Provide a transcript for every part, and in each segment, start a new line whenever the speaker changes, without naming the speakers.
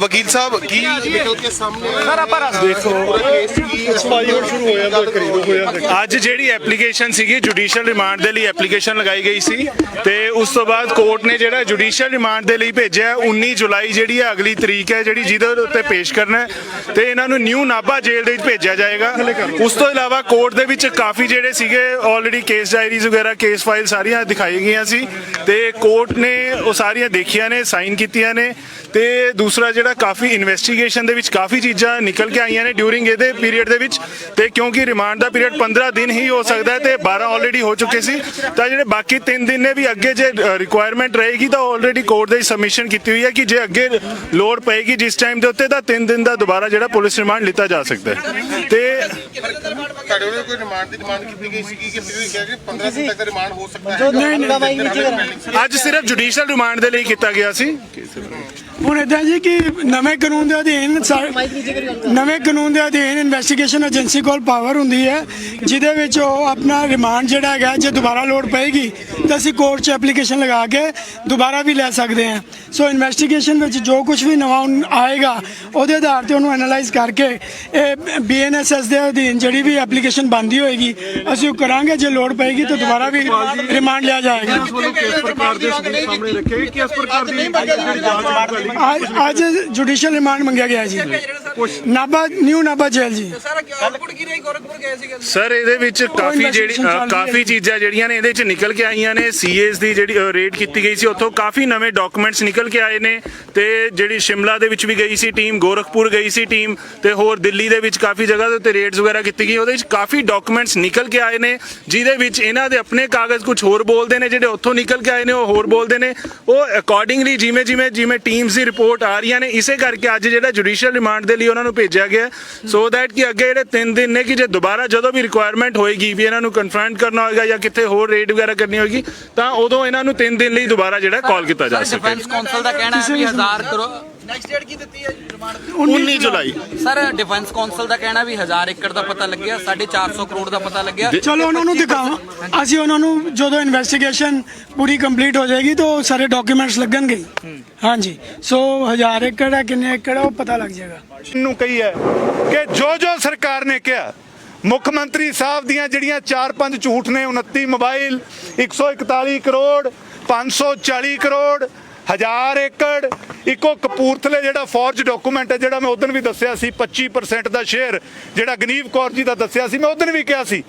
ਵਕੀਲ ਸਾਹਿਬ ਕੀ ਨਿਕਲ ਕੇ ਸਾਹਮਣੇ
ਸਰ ਆਪਾਂ ਰੱਖ
ਦੇਖੋ ਕੇਸ ਕੀ
ਸਫ਼ਾਈ ਹੁਣ ਸ਼ੁਰੂ ਹੋ ਜਾਂਦਾ ਕਰੀਬ ਹੋ ਜਾਂਦਾ
ਅੱਜ ਜਿਹੜੀ ਐਪਲੀਕੇਸ਼ਨ ਸੀਗੀ ਜੁਡੀਸ਼ੀਅਲ ਰਿਮਾਂਡ ਦੇ ਲਈ ਐਪਲੀਕੇਸ਼ਨ ਲਗਾਈ ਗਈ ਸੀ ਤੇ ਉਸ ਤੋਂ ਬਾਅਦ ਕੋਰਟ ਨੇ ਜਿਹੜਾ ਜੁਡੀਸ਼ੀਅਲ ਰਿਮਾਂਡ ਦੇ ਲਈ ਭੇਜਿਆ ਹੈ। 19 ਜੁਲਾਈ ਜਿਹੜੀ ਹੈ ਅਗਲੀ ਤਰੀਕ ਹੈ ਜਿਹੜੀ ਜਿਹਦੇ ਉੱਤੇ ਪੇਸ਼ ਕਰਨਾ ਹੈ ਤੇ ਇਹਨਾਂ ਨੂੰ ਨਿਊ ਨਾਭਾ ਜੇਲ੍ਹ ਦੇ ਵਿੱਚ ਭੇਜਿਆ ਜਾਏਗਾ। ਉਸ ਤੋਂ ਇਲਾਵਾ ਕੋਰਟ ਦੇ ਵਿੱਚ ਕਾਫੀ ਜਿਹੜੇ ਸੀਗੇ ਆਲਰੇਡੀ ਕੇਸ ਡਾਇਰੀਜ਼ ਵਗੈਰਾ ਕੇਸ ਫਾਈਲ ਸਾਰੀਆਂ ਦਿਖਾਈ ਗਈਆਂ ਸੀ ਤੇ ਕੋਰਟ ਨੇ ਉਹ ਸਾਰੀਆਂ ਦੇਖੀਆਂ ਨੇ ਸਾਈਨ ਕੀਤੀਆਂ ਨੇ। ਤੇ ਦੂਸਰਾ ਜਿਹੜਾ ਕਾਫੀ ਇਨਵੈਸਟੀਗੇਸ਼ਨ ਦੇ ਵਿੱਚ ਕਾਫੀ ਚੀਜ਼ਾਂ ਨਿਕਲ ਕੇ ਆਈਆਂ ਨੇ ਡਿਊਰਿੰਗ ਇਹਦੇ ਪੀਰੀਅਡ ਦੇ ਵਿੱਚ। ਤੇ ਕਿਉਂਕਿ ਰਿਮਾਂਡ ਦਾ ਪੀਰੀਅਡ 15 ਦਿਨ ਹੀ ਹੋ ਸਕਦਾ ਹੈ ਤੇ 12 ਆਲਰੇਡੀ ਹੋ ਚੁੱਕੇ ਸੀ। ਤਾਂ ਜਿਹੜੇ ਬਾਕੀ 3 ਦਿਨ ਨੇ ਵੀ ਅੱਗੇ ਜੇ ਰਿਕੁਆਇਰਮੈਂਟ ਰਹੇਗੀ ਤਾਂ ਆਲਰੇਡੀ ਕੋਰਟ ਦੇ ਸਬਮਿਸ਼ਨ ਕੀਤੀ ਹੋਈ ਹੈ ਕਿ ਜੇ ਅੱਗੇ ਲੋਡ ਪਏਗੀ ਜਿਸ ਟਾਈਮ ਦੇ ਉੱਤੇ ਤਾਂ 3 ਦਿਨ ਦਾ ਦੁਬਾਰਾ ਜਿਹੜਾ ਪੁਲਿਸ ਰਿਮਾਂਡ ਲਿੱਤਾ ਜਾ ਸਕਦਾ ਹੈ। ਤੇ
ਤੁਹਾਡੇ ਵੱਲੋਂ ਕੋਈ ਰਿਮਾਂਡ ਦੀ ਡਿਮਾਂਡ ਕੀਤੀ ਗਈ ਸੀ? ਕਿ ਫਿਰ ਵੀ ਕਿਹਾ ਕਿ 15 ਦਿਨ ਤੱਕ ਦਾ ਰਿਮਾਂਡ ਹੋ ਸਕਦਾ ਹੈ?
ਨਹੀਂ ਨਹੀਂ
ਅੱਜ ਸਿਰਫ ਜੁਡੀਸ਼ੀਅਲ ਰਿਮਾਂਡ ਦੇ ਲਈ ਕੀਤਾ ਗਿਆ ਸੀ।
ਹੁਣ ਇਦਾਂ ਜੀ ਕਿ ਨਵੇਂ ਕਾਨੂੰਨ ਦੇ ਅਧੀਨ ਨਵੇਂ ਕਾਨੂੰਨ ਦੇ ਅਧੀਨ ਇਨਵੈਸਟੀਗੇਸ਼ਨ ਏਜੰਸੀ ਕੋਲ ਪਾਵਰ ਹੁੰਦੀ ਹੈ ਜਿਹਦੇ ਵਿੱਚ ਉਹ ਆਪਣਾ ਰਿਮਾਂਡ ਜਿਹੜਾ ਹੈਗਾ ਜੇ ਦੁਬਾਰਾ ਲੋਡ ਪਏਗੀ ਤਾਂ ਅਸੀਂ ਕੋਰਟ 'ਚ ਐਪਲੀਕੇਸ਼ਨ ਲਗਾ ਕੇ ਦੁਬਾਰਾ ਵੀ ਲੈ ਸਕਦੇ ਹਾਂ। ਸੋ ਇਨਵੈਸਟੀਗੇਸ਼ਨ ਵਿੱਚ ਜੋ ਕੁਝ ਵੀ ਨਵਾਂ ਆਏਗਾ ਉਹਦੇ ਆਧਾਰ ਤੇ ਉਹਨੂੰ ਐਨਾਲਾਈਜ਼ ਕਰਕੇ ਇਹ ਬੀਐਨਐਸਐਸ ਦੇ ਅਧੀਨ ਜਿਹੜੀ ਵੀ ਐਪਲੀਕੇਸ਼ਨ ਬੰਦੀ ਹੋਏਗੀ ਅਸੀਂ ਉਹ ਕਰਾਂਗੇ। ਜੇ ਲੋਡ ਪਏਗੀ ਤਾਂ ਦੁਬਾਰਾ ਵੀ ਰਿਮਾਂਡ ਲਿਆ ਜਾਏਗਾ।
ਕਿਸ ਪ੍ਰਕਾਰ ਦੇ ਸਾਹਮਣੇ ਰੱਖੇ ਕਿ ਇਸ ਪ੍ਰਕਾਰ ਦੀ ਜਾਂਚ
ਅੱਜ ਅੱਜ ਜੁਡੀਸ਼ੀਅਲ ਰਿਮਾਂਡ ਮੰਗਿਆ ਗਿਆ ਜੀ। ਨਾਭਾ ਨਿਊ ਨਾਭਾ ਜੇਲ੍ਹ ਜੀ।
ਸਾਰਾ
ਇਹਦੇ ਵਿੱਚ ਕਾਫੀ ਜਿਹੜੀ ਕਾਫੀ। ਚੀਜ਼ਾਂ ਜਿਹੜੀਆਂ ਨੇ ਇਹਦੇ ਵਿੱਚ ਨਿਕਲ ਕੇ ਆਈਆਂ ਨੇ। ਸੀਏਸ ਦੀ ਜਿਹੜੀ ਰੇਡ ਕੀਤੀ ਗਈ ਸੀ ਉੱਥੋਂ ਕਾਫੀ ਨਵੇਂ ਡਾਕੂਮੈਂਟਸ ਨਿਕਲ ਕੇ ਆਏ ਨੇ ਤੇ ਜਿਹੜੀ ਸ਼ਿਮਲਾ ਦੇ ਵਿੱਚ ਵੀ ਗਈ ਸੀ ਟੀਮ ਗੋਰਖਪੁਰ ਗਈ ਸੀ ਟੀਮ ਤੇ ਹੋਰ ਦਿੱਲੀ ਦੇ ਵਿੱਚ ਕਾਫੀ ਜਗ੍ਹਾ ਦੇ ਉੱਤੇ ਰੇਡਸ ਵਗੈਰਾ ਕੀਤੀ ਗਈ। ਉਹਦੇ ਵਿੱਚ ਕਾਫੀ ਡਾਕੂਮੈਂਟਸ ਨਿਕਲ ਕੇ ਆਏ ਨੇ ਜਿਹਦੇ ਵਿੱਚ ਇਹਨਾਂ ਦੇ ਆਪਣੇ ਕਾਗਜ਼ ਕੁਝ ਹੋਰ ਬੋਲਦੇ ਨੇ ਜਿਹੜੇ ਉੱਥੋਂ ਨਿਕਲ ਕੇ ਆਏ ਨੇ ਉਹ ਹੋਰ ਬੋਲਦੇ ਨੇ। ਉਹ ਅਕੋਰਡਿੰਗਲੀ ਜਿਵੇਂ ਜਿਵੇਂ ਜਿਵੇਂ ਟੀਮਸ ਦੀ ਰਿਪੋਰਟ ਆ ਰਹੀਆਂ ਨੇ ਇਸੇ ਕਰਕੇ ਅੱਜ ਜਿਹੜਾ ਜੁਡੀਸ਼ੀਅਲ ਰਿਮਾਂਡ ਦੇ ਲਈ ਉਹਨਾਂ ਨੂੰ ਭੇਜਿਆ ਗਿਆ ਸੋ ਦੈਟ ਕਿ ਅੱਗੇ ਜਿਹੜੇ 3 ਦਿਨ ਨੇ ਕਿ ਜੇ ਦੁਬਾਰਾ ਜਦੋਂ ਵੀ ਰਿਕੁਆਇਰਮੈਂਟ ਹੋਏਗੀ ਵੀ ਇਹਨਾਂ ਨੂੰ ਕਨਫਰੰਟ ਕਰਨਾ ਹੋਏਗਾ ਜਾਂ ਕਿੱਥੇ ਹੋਰ ਰੇਡ ਵਗੈਰਾ ਕਰਨੀ ਹੋਏਗੀ ਤਾਂ ਉਦੋਂ ਇਹਨਾਂ ਨੂੰ 3 ਦਿਨ ਲਈ ਦੁਬਾਰਾ ਜਿਹੜਾ ਕਾਲ ਕੀਤਾ ਜਾ ਸਕੇ।
ਡਿਫੈਂਸ ਕੌਂਸਲ ਦਾ ਕਹਿਣਾ ਹੈ ਵੀ 1000 ਕਰੋੜ
ਨੈਕਸਟ ਡੇਟ ਕੀ ਦਿੱਤੀ ਹੈ ਰਿਮਾਂਡ ਦੀ
19 ਜੁਲਾਈ।
ਸਰ ਡਿਫੈਂਸ ਕੌਂਸਲ ਦਾ ਕਹਿਣਾ ਵੀ 1000 ਏਕੜ ਦਾ ਪਤਾ ਲੱਗਿਆ 450 ਕਰੋੜ ਦਾ ਪਤਾ ਲੱਗਿਆ।
ਚਲੋ ਉਹਨਾਂ ਨੂੰ ਦਿਖਾਵਾਂ। ਅਸੀਂ ਉਹਨਾਂ ਨੂੰ ਜਦੋਂ ਇਨਵੈਸਟੀਗੇਸ਼ਨ ਪੂਰੀ ਕੰਪਲੀਟ ਹੋ ਜਾਏਗੀ ਤਾਂ ਸਾਰੇ ਡਾਕੂਮੈਂਟਸ ਲੱਗਣਗੇ। ਹਾਂਜੀ। ਸੋ 1000 ਏਕੜ ਹੈ ਕਿੰਨੇ ਏਕੜ ਉਹ ਪਤਾ ਲੱਗ ਜਾਏਗਾ।
ਨੂੰ ਕਹੀ ਹੈ ਕਿ ਜੋ ਜੋ ਸਰਕਾਰ ਨੇ ਕਿਹਾ ਮੁੱਖ ਮੰਤਰੀ ਸਾਹਿਬ ਦੀਆਂ ਜਿਹੜੀਆਂ 4-5 ਝੂਠ ਨੇ 29 ਮੋਬਾਈਲ 141 ਕਰੋੜ 540 ਕਰੋੜ ਹਜ਼ਾਰ ਏਕੜ ਇੱਕੋ ਕਪੂਰਥਲੇ ਜਿਹੜਾ ਫੌਰਜ ਡਾਕੂਮੈਂਟ ਹੈ, ਜਿਹੜਾ ਮੈਂ ਉਦੋਂ ਵੀ ਦੱਸਿਆ ਸੀ 25% ਦਾ ਸ਼ੇਅਰ ਜਿਹੜਾ ਗਨੀਵ ਕੌਰ ਜੀ ਦਾ ਦੱਸਿਆ ਸੀ, ਮੈਂ ਉਦੋਂ ਵੀ ਕਿਹਾ ਸੀ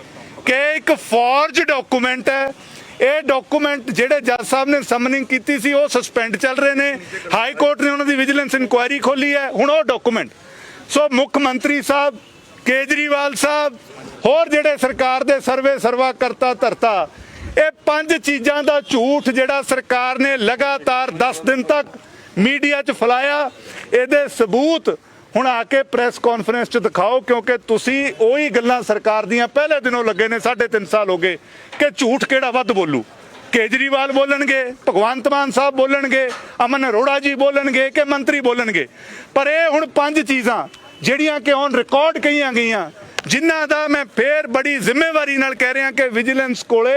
ਕਿ ਇੱਕ ਫੌਰਜ ਡਾਕੂਮੈਂਟ ਹੈ। ਇਹ ਡਾਕੂਮੈਂਟ ਜਿਹੜੇ ਜੱਜ ਸਾਹਿਬ ਨੇ ਸਮਨਿੰਗ ਕੀਤੀ ਸੀ, ਉਹ ਸਸਪੈਂਡ ਚੱਲ ਰਹੇ ਨੇ। ਹਾਈ ਕੋਰਟ ਨੇ ਉਹਨਾਂ ਦੀ ਵਿਜੀਲੈਂਸ ਇਨਕੁਆਇਰੀ ਖੋਲੀ ਹੈ, ਹੁਣ ਉਹ ਡਾਕੂਮੈਂਟ ਸੋ ਮੁੱਖ ਮੰਤਰੀ ਸਾਹਿਬ, ਕੇਜਰੀਵਾਲ ਸਾਹਿਬ, ਹੋਰ ਜਿਹੜੇ ਸਰਕਾਰ ਦੇ ਸਰਵੇ ਸਰਵਾ ਕਰਤਾ ਧਰਤਾ ਇਹ ਪੰਜ ਚੀਜ਼ਾਂ ਦਾ ਝੂਠ ਜਿਹੜਾ ਸਰਕਾਰ ਨੇ ਲਗਾਤਾਰ 10 ਦਿਨ ਤੱਕ ਮੀਡੀਆ 'ਚ ਫੈਲਾਇਆ, ਇਹਦੇ ਸਬੂਤ ਹੁਣ ਆ ਕੇ ਪ੍ਰੈਸ ਕਾਨਫਰੰਸ 'ਚ ਦਿਖਾਓ, ਕਿਉਂਕਿ ਤੁਸੀਂ ਉਹੀ ਗੱਲਾਂ ਸਰਕਾਰ ਦੀਆਂ ਪਹਿਲੇ ਦਿਨੋਂ ਲੱਗੇ ਨੇ 3.5 ਸਾਲ ਹੋ ਗਏ, ਕਿ ਝੂਠ ਕਿਹੜਾ ਵੱਧ ਬੋਲੂ? ਕੇਜਰੀਵਾਲ ਬੋਲਣਗੇ, ਭਗਵੰਤ ਮਾਨ ਸਾਹਿਬ ਬੋਲਣਗੇ, ਅਮਨ ਅਰੋੜਾ ਜੀ ਬੋਲਣਗੇ, ਕਿ ਮੰਤਰੀ ਬੋਲਣਗੇ? ਪਰ ਇਹ ਹੁਣ ਪੰਜ ਚੀਜ਼ਾਂ, ਜਿਹੜੀਆਂ ਕਿ ਔਨ ਰਿਕਾਰਡ ਕਹੀਆਂ ਗਈਆਂ, ਜਿਨ੍ਹਾਂ ਦਾ ਮੈਂ ਫੇਰ ਬੜੀ ਜ਼ਿੰਮੇਵਾਰੀ ਨਾਲ ਕਹਿ ਰਿਹਾ ਕਿ ਵਿਜੀਲੈਂਸ ਕੋਲੇ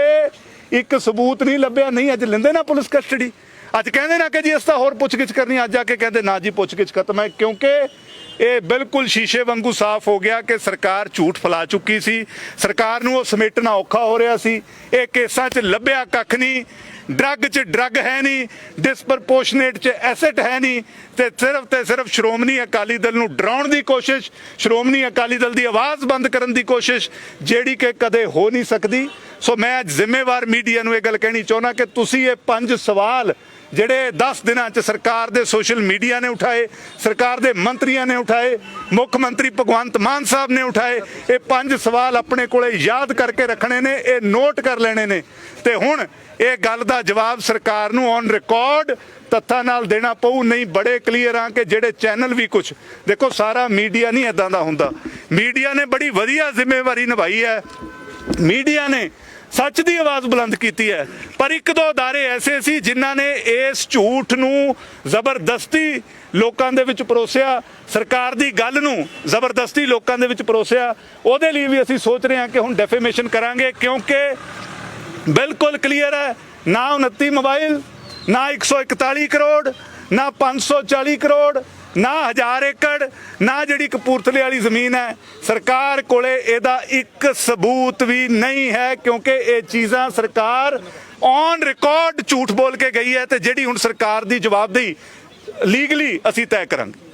ਇੱਕ ਸਬੂਤ ਨਹੀਂ ਲੱਭਿਆ, ਨਹੀਂ, ਅੱਜ ਲੈਂਦੇ ਨਾ ਪੁਲਿਸ ਕਸਟਡੀ। ਅੱਜ ਕਹਿੰਦੇ ਨਾ ਕਿ ਜੀ ਇਸ ਤਾਂ ਹੋਰ ਪੁੱਛਗਿੱਛ ਕਰਨੀ, ਅੱਜ ਆ ਕੇ ਕਹਿੰਦੇ ਨਾ ਜੀ ਪੁੱਛਗਿੱਛ ਖਤਮ ਹੈ ਕਿਉਂਕਿ ਇਹ ਬਿਲਕੁਲ ਸ਼ੀਸ਼ੇ ਵਾਂਗੂ ਸਾਫ਼ ਹੋ ਗਿਆ ਕਿ ਸਰਕਾਰ ਝੂਠ ਫੈਲਾ ਚੁੱਕੀ ਸੀ। ਸਰਕਾਰ ਨੂੰ ਉਹ ਸਮੇਟਣਾ ਔਖਾ ਹੋ ਰਿਹਾ ਸੀ। ਇਹ ਕੇਸਾਂ 'ਚ ਲੱਭਿਆ ਕੱਖ ਨਹੀਂ। ਡਰੱਗ 'ਚ ਡਰੱਗ ਹੈ ਨਹੀਂ। ਡਿਸਪਰਪੋਰਸ਼ਨੇਟ 'ਚ ਐਸੈਟ ਹੈ ਨਹੀਂ। ਤੇ ਸਿਰਫ ਤੇ ਸਿਰਫ ਸ਼੍ਰੋਮਣੀ ਅਕਾਲੀ ਦਲ ਨੂੰ ਡਰਾਉਣ ਦੀ ਕੋਸ਼ਿਸ਼, ਸ਼੍ਰੋਮਣੀ ਅਕਾਲੀ ਦਲ ਦੀ ਆਵਾਜ਼ ਬੰਦ ਕਰਨ ਦੀ ਕੋਸ਼ਿਸ਼, ਜਿਹੜੀ ਕਿ ਕਦੇ ਹੋ ਨਹੀਂ ਸਕਦੀ। ਸੋ ਮੈਂ ਅੱਜ ਜ਼ਿੰਮੇਵਾਰ ਮੀਡੀਆ ਨੂੰ ਇਹ ਗੱਲ ਕਹਿਣੀ ਚਾਹੁੰਦਾ ਕਿ ਤੁਸੀਂ ਇਹ ਪੰਜ ਸਵਾਲ ਜਿਹੜੇ 10 ਦਿਨਾਂ 'ਚ ਸਰਕਾਰ ਦੇ ਸੋਸ਼ਲ ਮੀਡੀਆ ਨੇ ਉਠਾਏ, ਸਰਕਾਰ ਦੇ ਮੰਤਰੀਆਂ ਨੇ ਉਠਾਏ, ਮੁੱਖ ਮੰਤਰੀ ਭਗਵੰਤ ਮਾਨ ਸਾਹਿਬ ਨੇ ਉਠਾਏ, ਇਹ ਪੰਜ ਸਵਾਲ ਆਪਣੇ ਕੋਲੇ ਯਾਦ ਕਰਕੇ ਰੱਖਣੇ ਨੇ, ਇਹ ਨੋਟ ਕਰ ਲੈਣੇ ਨੇ। ਤੇ ਹੁਣ ਇਹ ਗੱਲ ਦਾ ਜਵਾਬ ਸਰਕਾਰ ਨੂੰ ਔਨ ਰਿਕਾਰਡ ਤੱਥਾਂ ਨਾਲ ਦੇਣਾ ਪਊ, ਨਹੀਂ ਬੜੇ ਕਲੀਅਰ ਆ ਕਿ ਜਿਹੜੇ ਚੈਨਲ ਵੀ ਕੁਝ ਦੇਖੋ, ਸਾਰਾ ਮੀਡੀਆ ਨਹੀਂ ਇਦਾਂ ਦਾ ਹੁੰਦਾ। ਮੀਡੀਆ ਨੇ ਬੜੀ ਵਧੀਆ ਜ਼ਿੰਮੇਵਾਰੀ ਨਿਭਾਈ ਹੈ। ਮੀਡੀਆ ਨੇ ਸੱਚ ਦੀ ਆਵਾਜ਼ ਬੁਲੰਦ ਕੀਤੀ ਹੈ ਪਰ ਇੱਕ ਦੋ ادارے ਐਸੇ ਸੀ ਜਿਨ੍ਹਾਂ ਨੇ ਇਸ ਝੂਠ ਨੂੰ ਜ਼ਬਰਦਸਤੀ ਲੋਕਾਂ ਦੇ ਵਿੱਚ ਪਰੋਸਿਆ ਸਰਕਾਰ ਦੀ ਗੱਲ ਨੂੰ ਜ਼ਬਰਦਸਤੀ ਲੋਕਾਂ ਦੇ ਵਿੱਚ ਪਰੋਸਿਆ ਉਹਦੇ ਲਈ ਵੀ ਅਸੀਂ ਸੋਚ ਰਹੇ ਹਾਂ ਕਿ ਹੁਣ ਡੈਫੇਮੇਸ਼ਨ ਕਰਾਂਗੇ ਕਿਉਂਕਿ ਬਿਲਕੁਲ ਕਲੀਅਰ ਹੈ ਨਾ 29 ਮੋਬਾਈਲ ਨਾ 141 ਕਰੋੜ ਨਾ 540 ਕਰੋੜ ਨਾ ਹਜ਼ਾਰ ਏਕੜ, ਨਾ ਜਿਹੜੀ ਕਪੂਰਥਲੇ ਵਾਲੀ ਜ਼ਮੀਨ ਹੈ। ਸਰਕਾਰ ਕੋਲੇ ਇਹਦਾ ਇੱਕ ਸਬੂਤ ਵੀ ਨਹੀਂ ਹੈ ਕਿਉਂਕਿ ਇਹ ਚੀਜ਼ਾਂ ਸਰਕਾਰ ਔਨ ਰਿਕਾਰਡ ਝੂਠ ਬੋਲ ਕੇ ਗਈ ਹੈ ਤੇ ਜਿਹੜੀ ਹੁਣ ਸਰਕਾਰ ਦੀ ਜਵਾਬਦੇਹੀ ਲੀਗਲੀ ਅਸੀਂ ਤੈਅ ਕਰਾਂਗੇ।